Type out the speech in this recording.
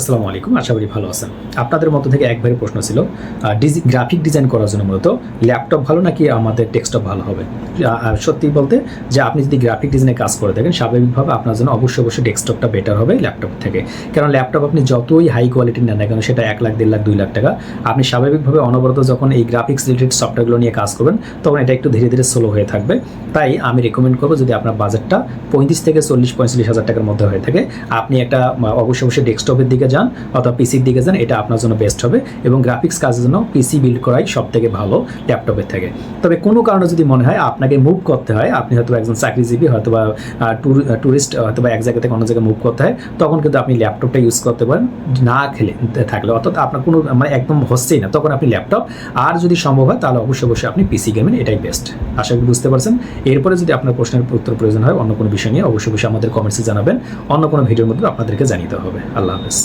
আসসালামু আলাইকুম, আশা করি ভালো আছেন। আপনাদের মতো থেকে একবারে প্রশ্ন ছিল ডিজি, গ্রাফিক ডিজাইন করার জন্য মূলত ল্যাপটপ ভালো নাকি আমাদের ডেস্কটপ ভালো হবে? সত্যি বলতে যে আপনি যদি গ্রাফিক ডিজাইনে কাজ করে থাকেন, স্বাভাবিকভাবে আপনার জন্য অবশ্যই অবশ্যই ডেস্কটপটা বেটার হবে ল্যাপটপ থেকে। কারণ ল্যাপটপ আপনি যতই হাই কোয়ালিটির নেন না কেন, সেটা এক লাখ, দেড় লাখ, দুই লাখ টাকা, আপনি স্বাভাবিকভাবে অনবরত যখন এই গ্রাফিক্স রিলেটেড সফটওয়্যারগুলো নিয়ে কাজ করবেন, তখন এটা একটু ধীরে ধীরে স্লো হয়ে থাকবে। তাই আমি রেকমেন্ড করব যদি আপনার বাজেটটা পঁয়ত্রিশ থেকে চল্লিশ, পঁয়তাল্লিশ হাজার টাকার মধ্যে হয়ে থাকে, আপনি একটা অবশ্যই অবশ্যই ডেস্কটপের দিকে যান অথবা পিসির দিকে যান, এটা আপনার জন্য বেস্ট হবে এবং গ্রাফিক্স কাজের জন্য পিসি বিল্ড করাই সব থেকে ভালো ল্যাপটপের থেকে। তবে কোনো কারণে যদি মনে হয় আপনাকে মুভ করতে হয়, আপনি হয়তো একজন চাকরিজীবী হয়তো বা ট্যুরিস্ট হয়তো বা এক জায়গা থেকে অন্য জায়গায় মুভ করতে হয়, তখন কিন্তু আপনি ল্যাপটপটা ইউজ করতে পারেন, না খেলে, থাকলে। অর্থাৎ আপনার কোনো মানে একদম হচ্ছেই না, তখন আপনি ল্যাপটপ আর যদি সম্ভব হয়, তাহলে অবশ্যই অবশ্যই আপনি পিসি গেমেন এটাই বেস্ট আশা করি বুঝতে পারছেন। এরপরে যদি আপনার প্রশ্নের উত্তর প্রয়োজন হয়, অন্য কোনো বিষয় নিয়ে, অবশ্যই অবশ্যই আমাদের কমেন্টসে জানাবেন। অন্য কোনো ভিডিওর মধ্যে আপনাদেরকে জানিয়ে দেওয়া হবে। আল্লাহ হাফেজ।